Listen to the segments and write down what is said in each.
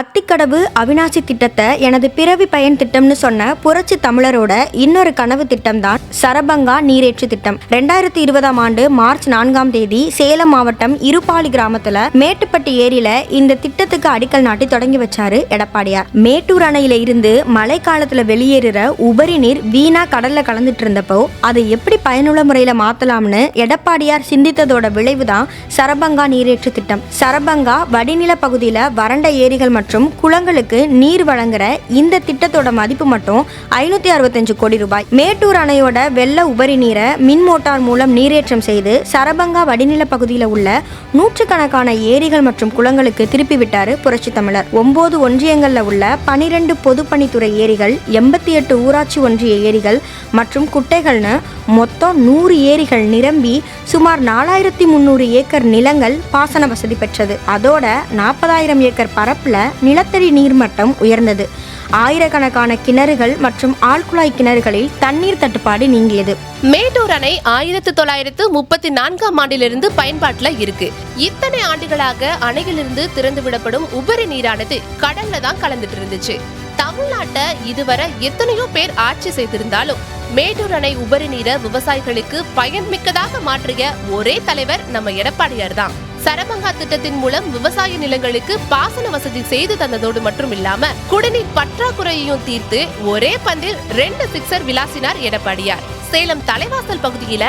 அத்திக்கடவு அவினாசி திட்டத்தை எனது பிறவி பயன் திட்டம்னு சொன்ன புரட்சி தமிழரோட இன்னொரு கனவு திட்டம் தான் சரபங்கா நீரேற்று திட்டம். ரெண்டாயிரத்தி இருபதாம் ஆண்டு மார்ச் நான்காம் தேதி சேலம் மாவட்டம் இருப்பாளி கிராமத்துல மேட்டுப்பட்டி ஏரியில இந்த திட்டத்துக்கு அடிக்கல் நாட்டி தொடங்கி வச்சாரு எடப்பாடியார். மேட்டூர் அணையில இருந்து மழை காலத்துல வெளியேறுற உபரி நீர் வீணா கடல்ல கலந்துட்டு இருந்தப்போ அதை எப்படி பயனுள்ள முறையில மாத்தலாம்னு எடப்பாடியார் சிந்தித்ததோட விளைவுதான் சரபங்கா நீரேற்று திட்டம். சரபங்கா வடிநில பகுதியில வறண்ட ஏரிகள் மற்றும் குளங்களுக்கு நீர் வழங்குற இந்த திட்டத்தோட மதிப்பு மட்டும் ஐநூத்தி அறுபத்தஞ்சு கோடி ரூபாய். மேட்டூர் அணையோட வெள்ள உபரி நீரை மின் மோட்டார் மூலம் நீரேற்றம் செய்து சரபங்கா வடிநில பகுதியில் உள்ள நூற்றுக்கணக்கான ஏரிகள் மற்றும் குளங்களுக்கு திருப்பிவிட்டார் புரட்சி தமிழர். ஒன்பது ஒன்றியங்களில் உள்ள பனிரெண்டு பொதுப்பணித்துறை ஏரிகள் எண்பத்தி எட்டு ஊராட்சி ஒன்றிய ஏரிகள் மற்றும் குட்டைகள்னு மொத்தம் நூறு ஏரிகள் நிரம்பி சுமார் நாலாயிரத்தி முந்நூறு ஏக்கர் நிலங்கள் பாசன வசதி பெற்றது. அதோட நாற்பதாயிரம் ஏக்கர் பரப்புல நிலத்தடி நீர்மட்டம் உயர்ந்தது. ஆயிரக்கணக்கான கிணறுகள் மற்றும் ஆழ்குழாய் கிணறுகளில் தண்ணீர் தட்டுப்பாடு நீங்கியது. மேட்டூர் அணை ஆயிரத்து தொள்ளாயிரத்து முப்பத்தி நான்காம் ஆண்டிலிருந்து பயன்பாட்டில் இருக்கு. இத்தனை ஆண்டுகளாக அணையிலிருந்து திறந்து விடப்படும் உபரி நீரானது கடல்ல தான் கலந்துட்டு இருந்துச்சு. தமிழ்நாட்டை இதுவரை எத்தனையோ பேர் ஆட்சி செய்திருந்தாலும் மேட்டூர் அணை உபரி நீரை விவசாயிகளுக்கு பயன்மிக்கதாக மாற்றிய ஒரே தலைவர் நம்ம எடப்பாடியார் தான். சரபங்கா திட்டத்தின் மூலம் விவசாய நிலங்களுக்கு பாசன வசதி செய்து தந்ததோடு மட்டும் இல்லாம குடிநீர் பற்றாக்குறையையும் தீர்த்து ஒரே பந்தில் ரெண்டு சிக்ஸர் விளாசினார் எடப்பாடியார். சேலம் தலைவாசல் பகுதியில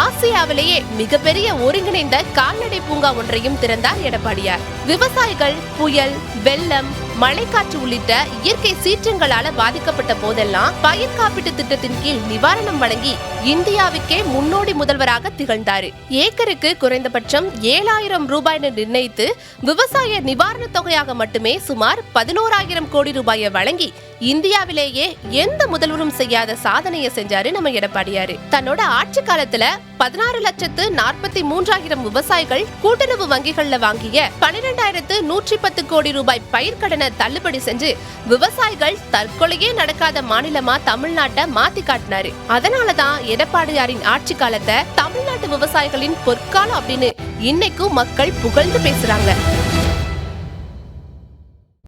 ஆசியாவிலேயே மிகப்பெரிய ஒருங்கிணைந்த கால்நடை பூங்கா ஒன்றையும் திறந்தார் எடப்பாடியார். விவசாயிகள் புயல் வெள்ளம் மழைக்காற்று உள்ளிட்ட இயற்கை சீற்றங்களால பாதிக்கப்பட்ட போதெல்லாம் பயிர் காப்பீட்டு திட்டத்தின் கீழ் நிவாரணம் வழங்கி இந்தியாவுக்கே முன்னோடி முதல்வராக திகழ்ந்தாரு. ஏக்கருக்கு குறைந்தபட்சம் ஏழாயிரம் ரூபாய் நிர்ணயித்து விவசாய நிவாரண தொகையாக மட்டுமே சுமார் பதினோராயிரம் கோடி ரூபாயை வழங்கி இந்தியாவிலேயே எந்த முதல்வரும் செய்யாத சாதனையை செஞ்சாரு நம்ம எடப்பாடியாரு. தன்னோட ஆட்சி காலத்துல பதினாறு லட்சத்து நாற்பத்தி மூன்றாயிரம் விவசாயிகள் கூட்டுறவு வங்கிகள்ல வாங்கிய பன்னிரெண்டாயிரத்து நூற்றி பத்து கோடி ரூபாய் பயிர்க்கடனை தள்ளுபடி செஞ்சு விவசாயிகள் தற்கொலையே நடக்காத மாநிலமா தமிழ்நாட்டை மாத்தி காட்டினாரு. அதனாலதான் எடப்பாடியாரின் ஆட்சி காலத்தை தமிழ்நாட்டு விவசாயிகளின் பொற்காலம் அப்படின்னு இன்னைக்கும் மக்கள் புகழ்ந்து பேசுறாங்க.